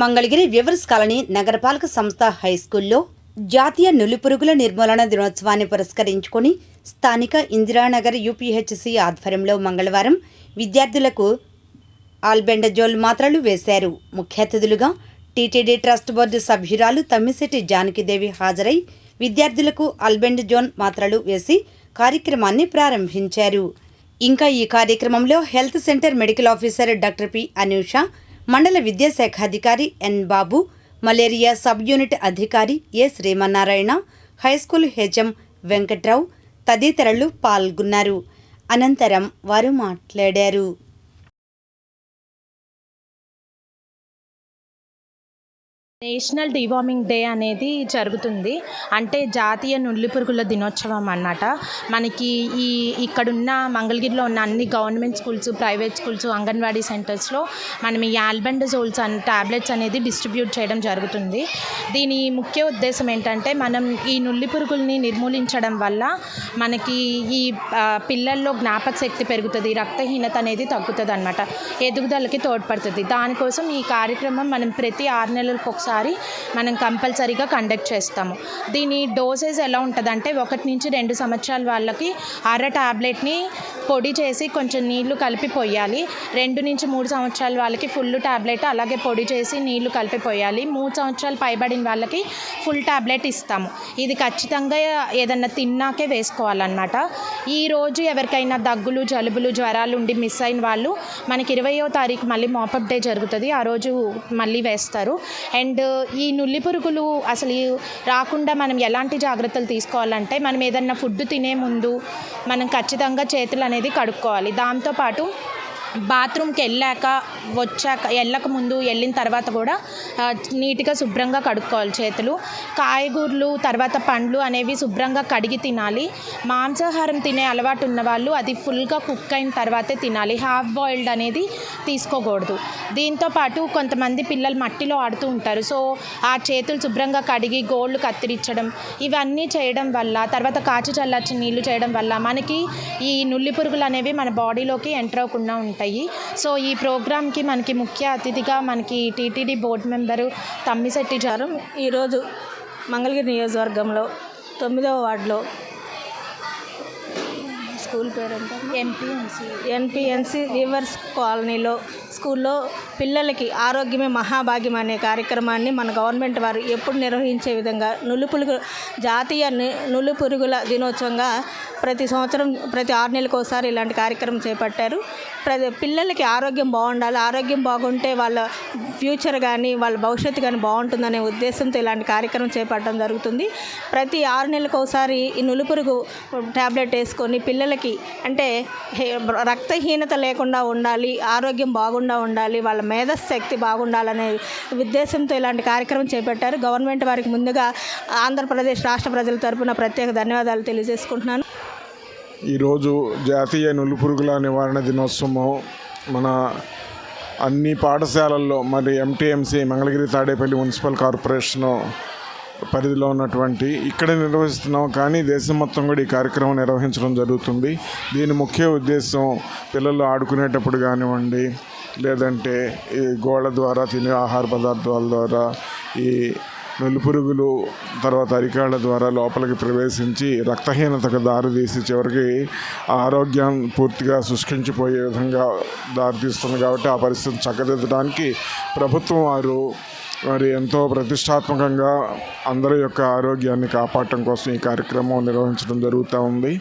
Mangalagiri viewers colony నగరపాలక సంస్థ high స్కూల్లో జాతీయ నులిపురుగుల నిర్మూలన దినోత్సవాన్ని పురస్కరించుకొని స్థానిక ఇందిరానగర్ యూపీహెచ్సి ఆధ్వర్యంలో మంగళవారం విద్యార్థులకు ఆల్బెండజోల్ మాత్రలు వేశారు. ముఖ్య అతిథులుగా టీటీడీ ట్రస్ట్ బోర్డు సభ్యురాలు తమ్మిశెట్టి జానకిదేవి హాజరై విద్యార్థులకు అల్బెండజోన్ మాత్రలు వేసి కార్యక్రమాన్ని ప్రారంభించారు. ఇంకా ఈ కార్యక్రమంలో health centre medical officer doctor P Anusha మండల విద్యాశాఖాధికారి N Babu malaria sub unit అధికారి A Srimannarayana high school HM Venkatrao తదితరులు పాల్గొన్నారు. అనంతరం వారు మాట్లాడారు. నేషనల్ డివార్మింగ్ డే అనేది జరుగుతుంది. అంటే జాతీయ నుల్లి పురుగుల దినోత్సవం అన్నమాట. మనకి ఈ ఇక్కడున్న మంగళగిరిలో ఉన్న అన్ని government schools private schools anganwadi సెంటర్స్లో మనం ఈ ఆల్బెండజోల్స్ అనే టాబ్లెట్స్ అనేది డిస్ట్రిబ్యూట్ చేయడం జరుగుతుంది. దీని ముఖ్య ఉద్దేశం ఏంటంటే మనం ఈ నుల్లి పురుగుల్ని నిర్మూలించడం వల్ల మనకి ఈ పిల్లల్లో జ్ఞాపక శక్తి పెరుగుతుంది రక్తహీనత అనేది తగ్గుతుంది అనమాట ఎదుగుదలకి తోడ్పడుతుంది. దానికోసం ఈ కార్యక్రమం మనం ప్రతి ఆరు నెలలకు ఒకసారి మనం కంపల్సరీగా కండక్ట్ చేస్తాము. దీని డోసేజ్ ఎలా ఉంటుందంటే ఒకటి నుంచి రెండు సంవత్సరాల వాళ్ళకి అర ట్యాబ్లెట్ని పొడి చేసి కొంచెం నీళ్ళు కలిపి పోయాలి రెండు నుంచి మూడు సంవత్సరాల వాళ్ళకి ఫుల్ టాబ్లెట్ అలాగే పొడి చేసి నీళ్ళు కలిపి పోయాలి మూడు సంవత్సరాలు పైబడిన వాళ్ళకి ఫుల్ టాబ్లెట్ ఇస్తాము. ఇది ఖచ్చితంగా ఏదన్నా తిన్నాకే వేసుకోవాలన్నమాట. ఈరోజు ఎవరికైనా దగ్గులు జలుబులు జ్వరాలు ఉండి మిస్ అయిన వాళ్ళు మనకి ఇరవయో తారీఖు మళ్ళీ మాపప్ డే జరుగుతుంది. ఆ రోజు మళ్ళీ వేస్తారు. అండ్ ఈ నుల్లి పురుగులు అసలు రాకుండా మనం ఎలాంటి జాగ్రత్తలు తీసుకోవాలంటే మనం ఏదన్నా ఫుడ్ తినే ముందు మనం ఖచ్చితంగా చేతులు అనేది కడుక్కోవాలి. దాంతోపాటు బాత్రూమ్కి వెళ్ళాక వచ్చాక వెళ్ళక ముందు వెళ్ళిన తర్వాత కూడా నీట్గా శుభ్రంగా కడుక్కోవాలి చేతులు. కాయగూరలు తర్వాత పండ్లు అనేవి శుభ్రంగా కడిగి తినాలి. మాంసాహారం తినే అలవాటు ఉన్న వాళ్ళు అది ఫుల్గా కుక్ అయిన తర్వాతే తినాలి. హాఫ్ బాయిల్డ్ అనేది తీసుకోకూడదు. దీంతో పాటు కొంతమంది పిల్లలు మట్టిలో ఆడుతూ ఉంటారు. సో ఆ చేతులు శుభ్రంగా కడిగి గోళ్ళు కత్తిరించడం ఇవన్నీ చేయడం వల్ల తర్వాత కాచి చల్లార్చి నీళ్ళు చేయడం వల్ల మనకి ఈ నుల్లి పురుగులు అనేవి మన బాడీలోకి ఎంటర్ అవ్వకుండా ఉంటాయి. సో ఈ ప్రోగ్రామ్కి మనకి ముఖ్య అతిథిగా మనకి T T D board member Tammisetti జారు. ఈరోజు మంగళగిరి నియోజకవర్గంలో తొమ్మిదవ వార్డులో school పేరంతా M P M C N P N C rivers కాలనీలో. స్కూల్లో పిల్లలకి ఆరోగ్యమే మహాభాగ్యం అనే కార్యక్రమాన్ని మన గవర్నమెంట్ వారు ఎప్పుడు నిర్వహించే విధంగా నులుపురుగు జాతీయ ని- నులుపురుగుల దినోత్సవంగా ప్రతి సంవత్సరం ప్రతి ఆరు నెలలకు ఒకసారి ఇలాంటి కార్యక్రమం చేపట్టారు. ప్రతి పిల్లలకి ఆరోగ్యం బాగుండాలి ఆరోగ్యం బాగుంటే వాళ్ళ ఫ్యూచర్ కానీ వాళ్ళ భవిష్యత్తు కానీ బాగుంటుందనే ఉద్దేశంతో ఇలాంటి కార్యక్రమం చేపట్టడం జరుగుతుంది. ప్రతి ఆరు నెలలకు ఒకసారి ఈ నులుపురుగు ట్యాబ్లెట్ వేసుకొని పిల్లలకి అంటే హే- రక్తహీనత లేకుండా ఉండాలి ఆరోగ్యం బాగుండా ఉండాలి వాళ్ళ మేధశక్తి బాగుండాలనే ఉద్దేశంతో ఇలాంటి కార్యక్రమం చేపట్టారు. గవర్నమెంట్ వారికి ముందుగా ఆంధ్రప్రదేశ్ రాష్ట్ర ప్రజల తరపున ప్రత్యేక ధన్యవాదాలు తెలియజేసుకుంటున్నాను. ఈరోజు జాతీయ నులుపురుగుల నివారణ దినోత్సవం మన అన్ని పాఠశాలల్లో మరి MTMC Mangalagiri Tadepalli municipal corporation పరిధిలో ఉన్నటువంటి ఇక్కడ నిర్వహిస్తున్నాం కానీ దేశం మొత్తం కూడా ఈ కార్యక్రమం నిర్వహించడం జరుగుతుంది. దీని ముఖ్య ఉద్దేశం పిల్లలు ఆడుకునేటప్పుడు కానివ్వండి లేదంటే ఈ గోడ ద్వారా తినే ఆహార పదార్థాల ద్వారా ఈ నులుపురుగులు తర్వాత అరికాళ్ళ ద్వారా లోపలికి ప్రవేశించి రక్తహీనతకు దారితీసి చివరికి ఆరోగ్యం పూర్తిగా శుష్కించిపోయే విధంగా దారితీస్తుంది కాబట్టి ఆ పరిస్థితిని చక్కదిద్దడానికి ప్రభుత్వం వారు మరి ఎంతో ప్రతిష్టాత్మకంగా అందరి యొక్క ఆరోగ్యాన్ని కాపాడటం కోసం ఈ కార్యక్రమం నిర్వహించడం జరుగుతూ ఉంది.